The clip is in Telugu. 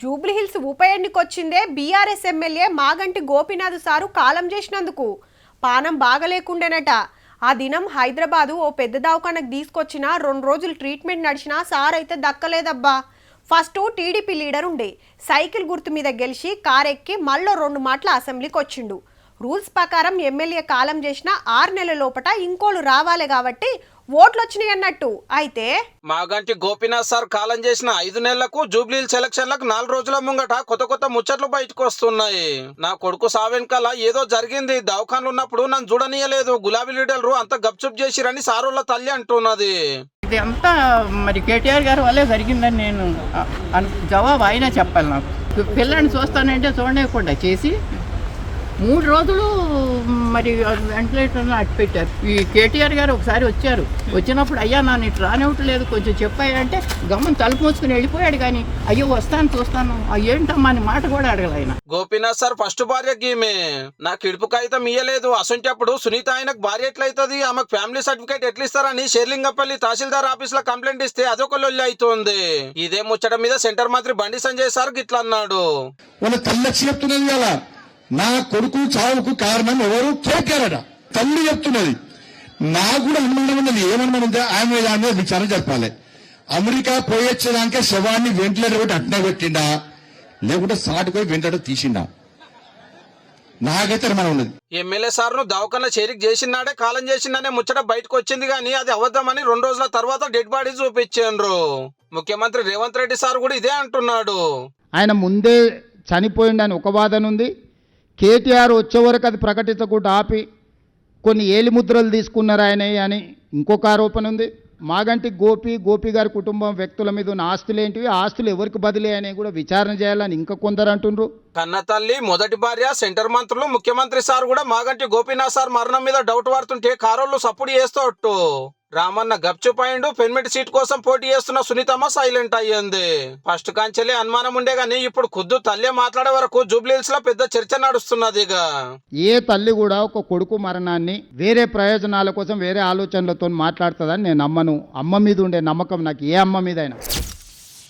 జూబ్లీహిల్స్ ఉప ఎన్నికొచ్చిందే BRS MLA Maganti Gopinath sir కాలం చేసినందుకు. పానం బాగలేకుండేనట. ఆ దినం హైదరాబాదు ఓ పెద్ద దవాఖానకు తీసుకొచ్చిన రెండు రోజులు ట్రీట్మెంట్ నడిచినా సార్ అయితే దక్కలేదబ్బా. ఫస్ట్ టీడీపీ లీడర్ ఉండే సైకిల్ గుర్తు మీద గెలిచి కారెక్కి మళ్ళీ రెండు మాటల అసెంబ్లీకి వచ్చిండు రూల్స్ ప్రకారం ఎమ్మెల్యే కాలం చేసిన ఆరు నెలల లోపట ఇంకోళ్ళు రావాలి కాబట్టి ఓట్లు వచ్చినాయి అన్నట్టు అయితే మాగంటి గోపీనాథ్ సార్ కాలం చేసిన ఐదు నెలలకు జూబ్లీల్ సెలక్షన్లకు నాలుగు రోజుల ముంగట కొత్త కొత్త ముచ్చట్లు బయటకు వస్తున్నాయి నా కొడుకు సావెనకాల ఏదో జరిగింది దవాఖాన్లు ఉన్నప్పుడు నన్ను చూడనీయలేదు గులాబీ లీడర్లు అంత గప్చుప్ చేసిరని సారోళ్ళ తల్లి అంటున్నది. ఇది అంతా మరి కేటీఆర్ గారి వల్లే జరిగిందని నేను జవాబు అయినా చెప్పాలి నాకు. పిల్లని చూస్తానంటే చూడలేకుండా చేసి మూడు రోజులు మరి వెంటిలేటర్లో అట్టు పెట్టారు ఈ కేటీఆర్ గారు ఒకసారి వచ్చారు. వచ్చినప్పుడు అయ్యా నన్ను ఇటు రానివ్వట్లేదు కొంచెం చెప్పాయి అంటే తలుపు మూసుకుని వెళ్ళిపోయాడు కానీ అయ్యో వస్తాను చూస్తాను. "ఆ, ఏంటమ్మా అని మాట కూడా అడగల ఆయన. గోపీనాథ్ సార్ ఫస్ట్ భార్య గీమే. నాకు ఇడుపు కాగితం ఇయ్యలేదు. అసొంటప్పుడు సునీత ఆయనకు భార్య ఎట్లయితది? ఆమెకు ఫ్యామిలీ సర్టిఫికేట్ ఎట్లా ఇస్తారని షేర్లింగపల్లి తహసీల్దార్ ఆఫీస్లో కంప్లైంట్ ఇస్తే అదొక లొల్లి అవుతుంది ఇదే ముచ్చట మీద సెంటర్ మంత్రి బండి సంజయ్ సార్ గిట్లా అన్నాడు వాళ్ళ తల్లి చెప్తున్నది కదా నా కొడుకు చావుకు కారణం ఎవరు? కేటీఆర్ అట తల్లి చెప్తున్నది. నాకు కూడా అనుమానం ఉన్నది. ఏమనుమానం ఉందా ఆమె మీద ఆమె మీద విచారణ జరపాలి. అమెరికా పోయొచ్చేదానికే శవాన్ని వెంటిలేటర్ పెట్టి అట్నే పెట్టిండా లేకుంటే సాటుపోయి వెంటనే తీసిండా? నాకైతే అనుమానం ఉన్నది. ఎమ్మెల్యే సార్ను దవాఖాన చేరిక చేసినాడే కాలం చేసిందనే ముచ్చట బయటకు వచ్చింది కానీ అది అవద్దమని రెండు రోజుల తర్వాత డెడ్ బాడీ చూపించారు ముఖ్యమంత్రి రేవంత్ రెడ్డి సార్ కూడా ఇదే అంటున్నాడు. ఆయన ముందే చనిపోయిండని ఒక వాదన ఉంది. కేటీఆర్ వచ్చే వరకు అది ప్రకటించకుండా ఆపి కొన్ని ఏలిముద్రలు తీసుకున్నారు ఆయన అని ఇంకొక ఆరోపణ ఉంది. మాగంటి గోపి గోపి గారి కుటుంబం వ్యక్తుల మీద ఉన్న ఆస్తులు ఏంటివి? ఆస్తులు ఎవరికి బదిలీ అని కూడా విచారణ చేయాలని ఇంకా కొందరు అంటుండ్రు. కన్న తల్లి మొదటి భార్య సెంటర్ మంత్రులు ముఖ్యమంత్రి సార్ కూడా మాగంటి గోపీనాథ్ సార్ మరణం మీద డౌట్ పడుతుంటే కారోళ్ళు సపోర్ట్ చేస్తూ రామన్న గప్చుపాయిండు పెన్మిట్ సీట్ కోసం పోటీ చేస్తున్న సునీతమ్మ సైలెంట్ అయ్యింది. ఫస్ట్ కాంచెలే అనుమానం ఉండే గానీ ఇప్పుడు ఖుద్దు తల్లే మాట్లాడే వరకు జూబ్లీహిల్స్లో పెద్ద చర్చ నడుస్తున్నది ఇక. ఏ తల్లి కూడా ఒక కొడుకు మరణాన్ని వేరే ప్రయోజనాల కోసం వేరే ఆలోచనలతో మాట్లాడుతుందని నేను నమ్మను. అమ్మ మీద ఉండే నమ్మకం నాకు ఏ అమ్మ మీద అయినా